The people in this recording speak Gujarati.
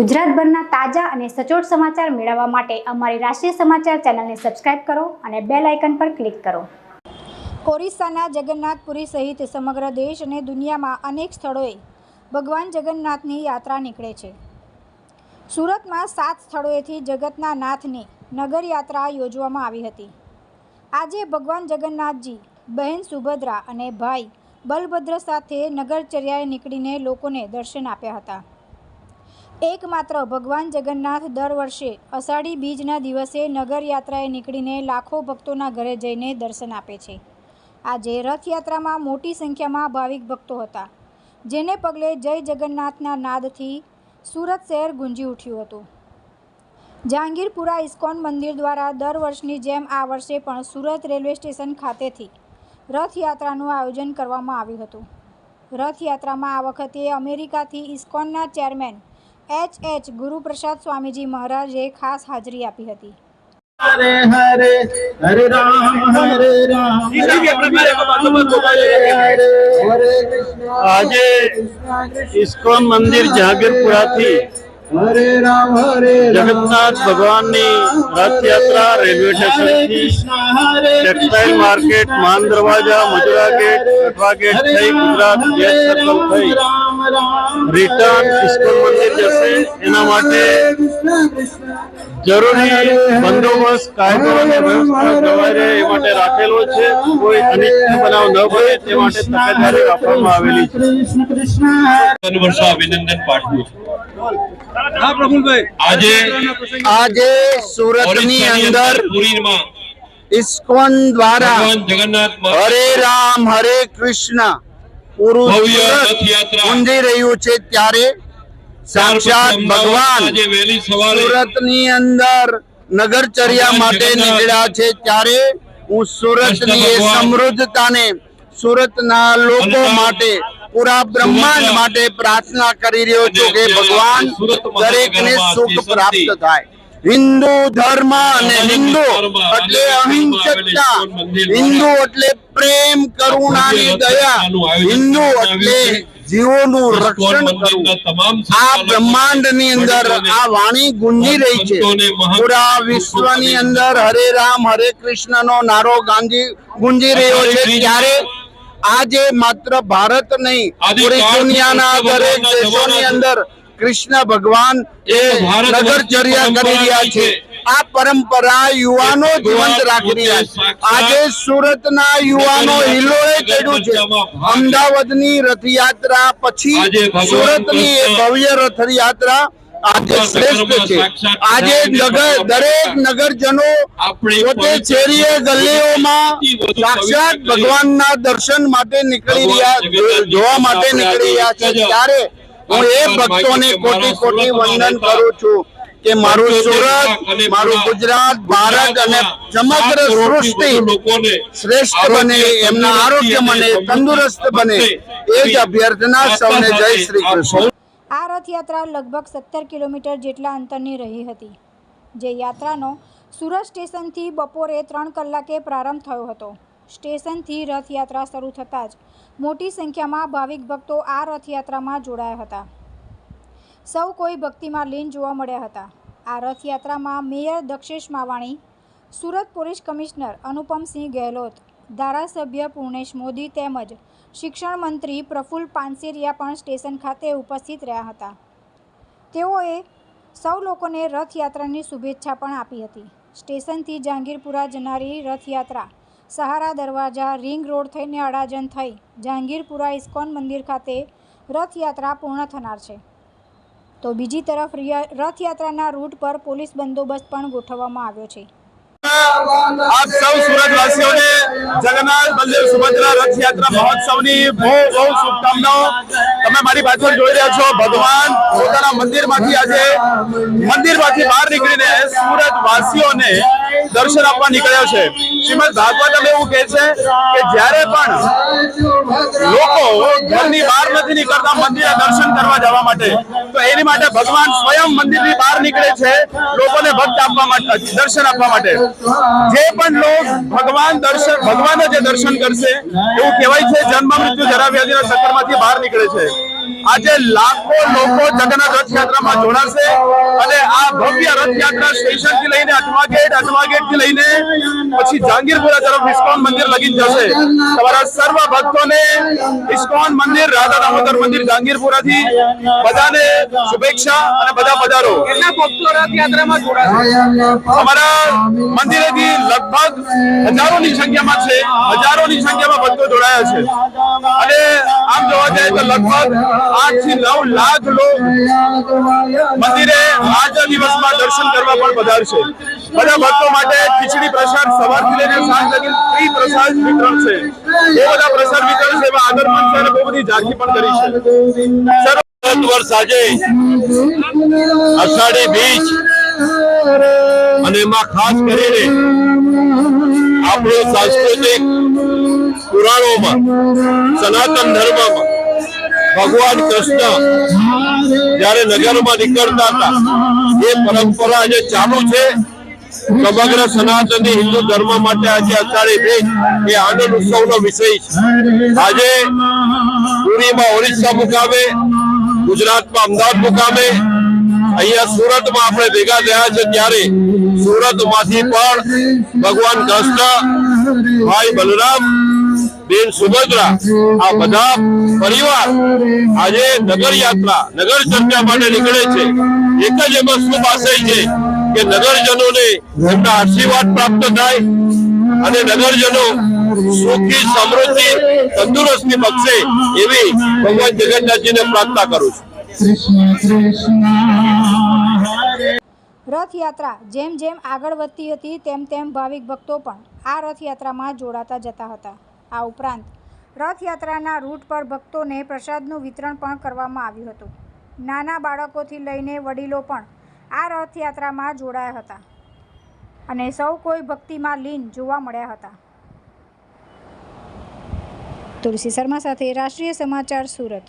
ગુજરાતભરના તાજા અને સચોટ સમાચાર મેળવવા માટે અમારી રાષ્ટ્રીય સમાચાર ચેનલને સબસ્ક્રાઇબ કરો અને બેલ આઇકન પર ક્લિક કરો. ઓરિસ્સાના જગન્નાથપુરી સહિત સમગ્ર દેશ અને દુનિયામાં અનેક સ્થળોએ ભગવાન જગન્નાથની યાત્રા નીકળે છે. સુરતમાં સાત સ્થળોએથી જગતના નાથની નગર યાત્રા યોજવામાં આવી હતી. આજે ભગવાન જગન્નાથજી, બહેન સુભદ્રા અને ભાઈ બલભદ્ર સાથે નગરચર્યાએ નીકળીને લોકોને દર્શન આપ્યા હતા. એકમાત્ર ભગવાન જગન્નાથ દર વર્ષે અષાઢી બીજના દિવસે નગરયાત્રાએ નીકળીને લાખો ભક્તોના ઘરે જઈને દર્શન આપે છે. આજે રથયાત્રામાં મોટી સંખ્યામાં ભાવિક ભક્તો હતા, જેને પગલે જય જગન્નાથના નાદથી સુરત શહેર ગુંજી ઉઠ્યું હતું. જહાંગીરપુરા ઇસ્કોન મંદિર દ્વારા દર વર્ષની જેમ આ વર્ષે પણ સુરત રેલવે સ્ટેશન ખાતેથી રથયાત્રાનું આયોજન કરવામાં આવ્યું હતું. રથયાત્રામાં આ વખતે અમેરિકાથી ઇસ્કોનના chairman H H Guruprasad Swamiji મહારાજે ખાસ હાજરી આપી હતી. હરે હરે હરે રામ હરે રામ હરે કૃષ્ણ આજે ઇસ્કોન મંદિર જહાંગીરપુરાથી હરે રામ હરે જગન્નાથ ભગવાનની રથયાત્રા રેલવે સ્ટેશનથી textile market Maan Darwaja Majura gate Kathwa gate થઈ ગુજરાત ગેટ સર્કલ થઈ રિટર્ન ઇસ્કોન મંદિર જશે એના માટે જરૂરી બંદોબસ્ત કાયદો અને વ્યવસ્થા જવાય રહે એ માટે રાખેલો છે. કોઈ અનિચ્છનીય બનાવ ન બને તે માટે તકેદારી રાખવામાં આવેલી છે. કૃષ્ણ કૃષ્ણ અભિનંદન પાઠવું છું. આજે આજે સુરતની અંદર પુરીમાં ઇસ્કોન દ્વારા જગન્નાથ હરે રામ હરે કૃષ્ણ પૂરું સુરત ગુંજી રહ્યું છે ત્યારે સાક્ષાત ભગવાન આજે વહેલી સવારે સુરતની અંદર નગરચર્યા માટે નીકળ્યા છે ત્યારે હું સુરતની એ સમૃદ્ધતાને સુરતના લોકો માટે પૂરા બ્રહ્માંડ માટે પ્રાર્થના કરી રહ્યો છું કે ભગવાન દરેક દરેકને સુખ પ્રાપ્ત થાય. હિન્દુ ધર્મ અને હિન્દુ એટલે અહિંસકતા. હિન્દુ એટલે પ્રેમ કરુણાની દયા. હિન્દુ એટલે જીવોનું રક્ષણ કરવું. આ બ્રહ્માંડની અંદર આ વાણી ગુંજી રહી છે. પૂરા વિશ્વની અંદર હરે રામ હરે કૃષ્ણનો નારો ગાંધી ગુંજી રહ્યો છે. ત્યારે આજે માત્ર ભારત નહીં પૂરી દુનિયાના દરેક દેશો દેશોની અંદર કૃષ્ણ ભગવાન એ નગરચર્યા કરી રહ્યા છે. આ પરંપરા યુવાનો જીવંત રાખી રહ્યા છે. આજે સુરતના યુવાનો હિલોળે ચડ્યું છે. અમદાવાદની રથયાત્રા પછી સુરતની એ ભવ્ય રથયાત્રા આજે શ્રેષ્ઠ છે. આજે નગર દરેક નગરજનો પોતે શેરીએ ગલીઓમાં સાક્ષાત ભગવાનના દર્શન માટે નીકળી રહ્યા જોવા માટે નીકળી રહ્યા છે. ત્યારે હું એ ભક્તોને કોટી કોટી વંદન કરું છું કે મારું સુરત મારું ગુજરાત ભારત અને સમગ્ર સૃષ્ટિ લોકોને શ્રેષ્ઠ બને એમના આરોગ્ય બને તંદુરસ્ત બને એ જ અભ્યર્થના સૌને જય શ્રી કૃષ્ણ. આ રથયાત્રા લગભગ સત્તર કિલોમીટર જેટલા અંતરની રહી હતી. જે યાત્રાનો સુરત સ્ટેશનથી બપોરે ત્રણ કલાકે પ્રારંભ થયો હતો. સ્ટેશનથી રથયાત્રા શરૂ થતાં જ મોટી સંખ્યામાં ભાવિક ભક્તો આ રથયાત્રામાં જોડાયા હતા. સૌ કોઈ ભક્તિમાં લીન જોવા મળ્યા હતા. આ રથયાત્રામાં mayor Dakshesh Mavani, Surat police commissioner Anupamsinh Gehlot, ધારાસભ્ય પૂર્ણેશ મોદી તેમજ શિક્ષણ મંત્રી પ્રફુલ્લ પાનસેરિયા પણ સ્ટેશન ખાતે ઉપસ્થિત રહ્યા હતા. તેઓએ સૌ લોકોને રથયાત્રાની શુભેચ્છા પણ આપી હતી. સ્ટેશનથી જહાંગીરપુરા જનારી રથયાત્રા સહારા દરવાજા, રિંગ રોડ થઈને અડાજન થઈ. જહાંગીરપુરા ઇસ્કોન મંદિર ખાતે રથયાત્રા પૂર્ણ થનાર છે. તો બીજી તરફ રથયાત્રાના રૂટ પર પોલીસ બંદોબસ્ત પણ ગોઠવવામાં આવ્યો છે. જગન્નાથ બલદેવ સુભદ્રા રથયાત્રા મહોત્સવની બહુ બહુ શુભકામનાઓ. તમે મારી બાજુ જોઈ રહ્યા છો, ભગવાન પોતાના મંદિરમાંથી આજે મંદિરમાંથી બહાર નીકળીને સુરત વાસીઓને દર્શન આપવા નીકળ્યો છે. શ્રીમદ ભાગવતમ એવું કહે છે કે જ્યારે પણ લોકો ઘરની બહાર નથી નીકળતા મંદિરે દર્શન કરવા જવા માટે તો એની માટે ભગવાન સ્વયં મંદિરની બહાર નીકળે છે. લોકોને ભક્ત આપવા માટે, દર્શન આપવા માટે. જે પણ લોક ભગવાન દર્શન, ભગવાન જે દર્શન કરશે, એવું કહેવાય છે, જન્મ મૃત્યુ જરા વ્યાધિના ચક્કરમાંથી બહાર નીકળે છે. આજે લાખો લોકો જગન્નાથ રથયાત્રામાં જોડાશે અને આ ભવ્ય રથયાત્રા સ્ટેશનથી લઈને અઠવા ગેટ અઠવા ગેટથી લઈને પછી જહાંગીરપુરા તરફ ઇસ્કોન મંદિર લગી જશે. તમારા સર્વ ભક્તોને ઇસ્કોન મંદિર રાધા દામોદર મંદિર જહાંગીરપુરા થી બધાને શુભેચ્છા અને બધા પધારો. કેટલા ભક્તો રથયાત્રામાં જોડાશે? અમારા મંદિરેથી લગભગ હજારોની સંખ્યામાં છે હજારોની સંખ્યામાં ભક્તો જોડાયા છે. અને આમ જોવા જાય તો લગભગ આઠથી નવ લાખ લોકો મંદિરે આજ દિવસમાં દર્શન કરવા પણ પધારશે. બધા ભક્તો માટે ખીચડી પ્રસાદ સવારથી લઈને સાંજ લગી ફ્રી પ્રસાદ વિતરણ છે. એ બધા પ્રસાદ વિતરણ છે, એમાં આદર મંચ અને બહુ બધી ઝાંખી પણ કરી છે. સર્વ વર્ષ આજે અષાઢી બીજ અને એમાં ખાસ કરીને આપણું સાંસ્કૃતિક પુરાણોમાં સનાતન ધર્મમાં ભગવાન કૃષ્ણ જયારે નગરમાં નીકળતા હતા એ પરંપરા આજે ચાલુ છે. સમગ્ર સનાતની હિન્દુ ધર્મ માટે આજે અષાઢી બીજ એ આનંદ ઉત્સવનો વિષય છે. આજે પુરીમાં ઓરિસ્સા મુકામે ગુજરાતમાં અમદાવાદ મુકામે અહીંયા સુરતમાં આપણે ભેગા થયા છે ત્યારે સુરતમાંથી પણ ભગવાન કૃષ્ણ ભાઈ બલરામ બેન સુભદ્રા, આ બધા પરિવાર આજે નગર યાત્રા નગર ચર્ચા માટે નીકળે છે. એક જ એમાં શુભ આશય છે કે નગરજનોને એમના આશીર્વાદ પ્રાપ્ત થાય અને નગરજનો સુખી, સમૃદ્ધિ, તંદુરસ્તી બક્ષે એવી ભગવાન જગન્નાથજીને પ્રાર્થના કરું છું. રથયાત્રા જેમ જેમ આગળ વધતી હતી, તેમ તેમ ભાવિક ભક્તો પણ આ રથયાત્રામાં જોડાતા જતા હતા. આ ઉપરાંત રથયાત્રાના રૂટ પર ભક્તોને પ્રસાદનું વિતરણ પણ કરવામાં આવ્યું હતું. નાના બાળકોથી લઈને વડીલો પણ આ રથયાત્રામાં જોડાયા હતા અને સૌ કોઈ ભક્તિમાં લીન જોવા મળ્યા હતા. તુલસી શર્મા સાથે રાષ્ટ્રીય સમાચાર સુરત.